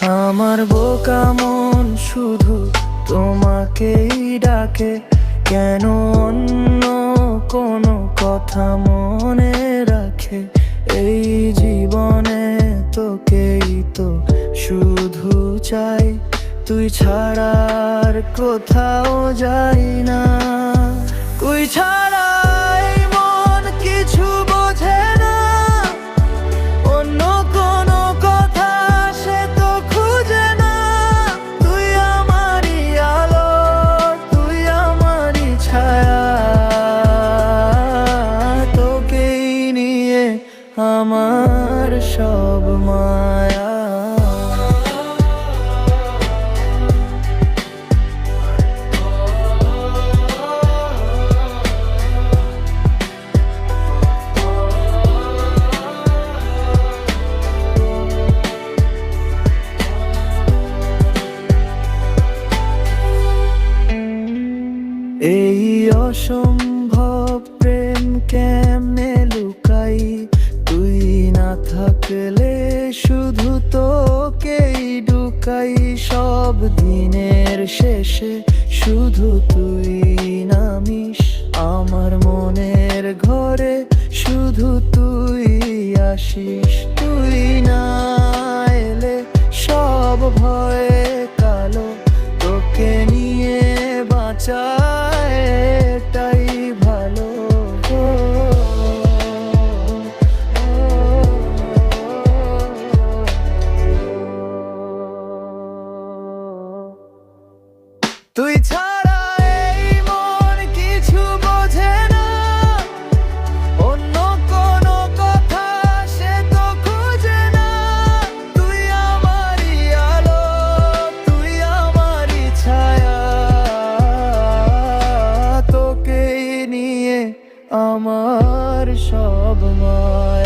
আমার বোকা মন শুধু তোমাকেই ডাকে। কেন অন্য কোনো কথা মনে রাখে? এই জীবনে তোকেই তো শুধু চাই। তুই ছাড়ার কোথাও যাই না। তুই ছাড়াই আমার সব মায়া। এই অসম্ভব প্রেম কেমনে থাকলে শুধু তোকেই ঢুকাই সব দিনের শেষে। শুধু তুই নামিস আমার মনের ঘরে। শুধু তুই আসিস, তুই না এলে সব ভয়ে কালো। তোকে নিয়ে বাঁচায় তুই ছাড়া এই কিছু বোঝে না। অন্য কোনো কথা সে তো না। তুই তুই ছায়া। নিয়ে আমার সব মা